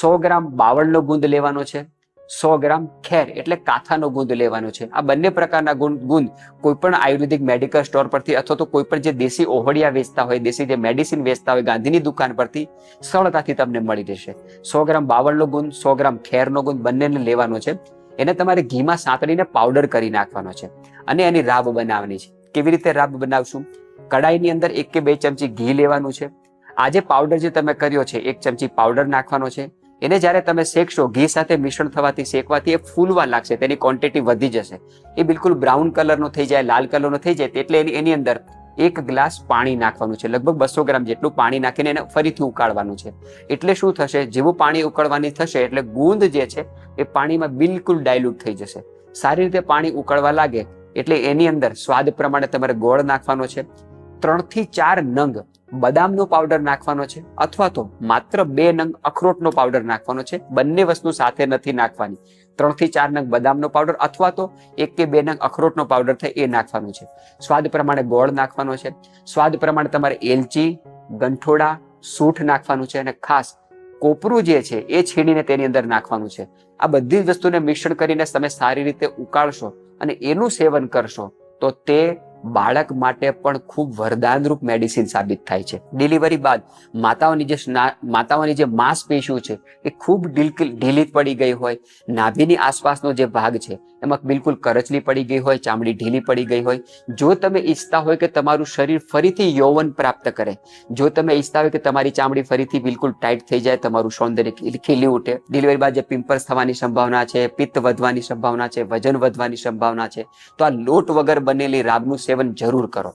સો ગ્રામ બાવળનો ગુંદ લેવાનો છે, સો ગ્રામ ખેર એટલે કાથાનો ગુંદ લેવાનો છે. આ બંને પ્રકારના ગુંદ ગુંદ કોઈ પણ આયુર્વેદિક મેડિકલ સ્ટોર પરથી અથવા તો કોઈ પણ જે દેશી ઓહળિયા વેચતા હોય, દેશી જે મેડિસિન વેચતા હોય, ગાંધીની દુકાન પરથી સરળતાથી તમને મળી રહેશે. સો ગ્રામ બાવળનો ગુંદ, સો ગ્રામ ખેરનો ગુંદ બંનેને લેવાનો છે. એને તમારે ઘીમાં સાંતળીને પાવડર કરી નાખવાનો છે અને એની રાબ બનાવવાની છે. કેવી રીતે રાબ બનાવશું? કડાઈની અંદર એક કે બે ચમચી ઘી લેવાનું છે. આ જે પાવડર જે તમે કર્યો છે, એક ચમચી પાવડર નાખવાનો છે. એને જ્યારે તમે શેકશો, ઘી સાથે મિશ્રણ થવાથી શેકવાથી એ ફૂલવા લાગશે, તેની ક્વોન્ટિટી વધી જશે. એ બિલકુલ બ્રાઉન કલરનો થઈ જાય, લાલ કલરનો થઈ જાય એટલે એની એની અંદર એક ગ્લાસ પાણી નાખવાનું છે. લગભગ બસો ગ્રામ જેટલું પાણી નાખીને એને ફરીથી ઉકાળવાનું છે. એટલે શું થશે? જેવું પાણી ઉકળવાની થશે, એટલે ગુંદ જે છે, એ પાણીમાં બિલકુલ ડાયલ્યુટ થઈ જશે. સારી રીતે પાણી ઉકળવા લાગે, એટલે એની અંદર સ્વાદ પ્રમાણે તમારે ગોળ નાખવાનો છે. ત્રણથી ચાર નંગ બદામનો પાવડર નાખવાનો છે અથવા તો માત્ર બે નંગ અખરોટનો પાવડર નાખવાનો છે. બંને વસ્તુ સાથે નથી નાખવાની. ત્રણથી ચાર નંગ બદામનો પાવડર અથવા તો એક કે બે નંગ અખરોટનો પાવડર થાય એ નાખવાનું છે. સ્વાદ પ્રમાણે ગોળ નાખવાનો છે. સ્વાદ પ્રમાણે તમારે એલચી, ગંઠોડા, સૂઠ નાખવાનું છે અને ખાસ કોપરું જે છે એ છીણીને તેની અંદર નાખવાનું છે. આ બધી જ વસ્તુને મિશ્રણ કરીને તમે સારી રીતે ઉકાળશો અને એનું સેવન કરશો તો તે બાળક માટે પણ ખૂબ વરદાનરૂપ મેડિસિન સાબિત થાય છે. ડિલિવરી બાદ માતાઓની જે માતાઓની જે માંસપેશીઓ છે, એ ખૂબ ઢીલી પડી ગઈ હોય. નાભીની આસપાસનો જે ભાગ છે, એમાં બિલકુલ કરચલી પડી ગઈ હોય, ચામડી ઢીલી પડી ગઈ હોય. જો તમે ઈચ્છતા હોય કે તમારું શરીર ફરીથી યૌવન પ્રાપ્ત કરે, જો તમે ઈચ્છતા હોય કે તમારી ચામડી ફરીથી બિલકુલ ટાઈટ થઈ જાય, તમારું સૌંદર્ય ખીલી ઉઠે. ડિલિવરી બાદ જે પિમ્પલ્સ થવાની સંભાવના છે, પિત્ત વધવાની સંભાવના છે, વજન વધવાની સંભાવના છે, તો આ લોટ વગર બનેલી રાબનું સેવન જરૂર કરો.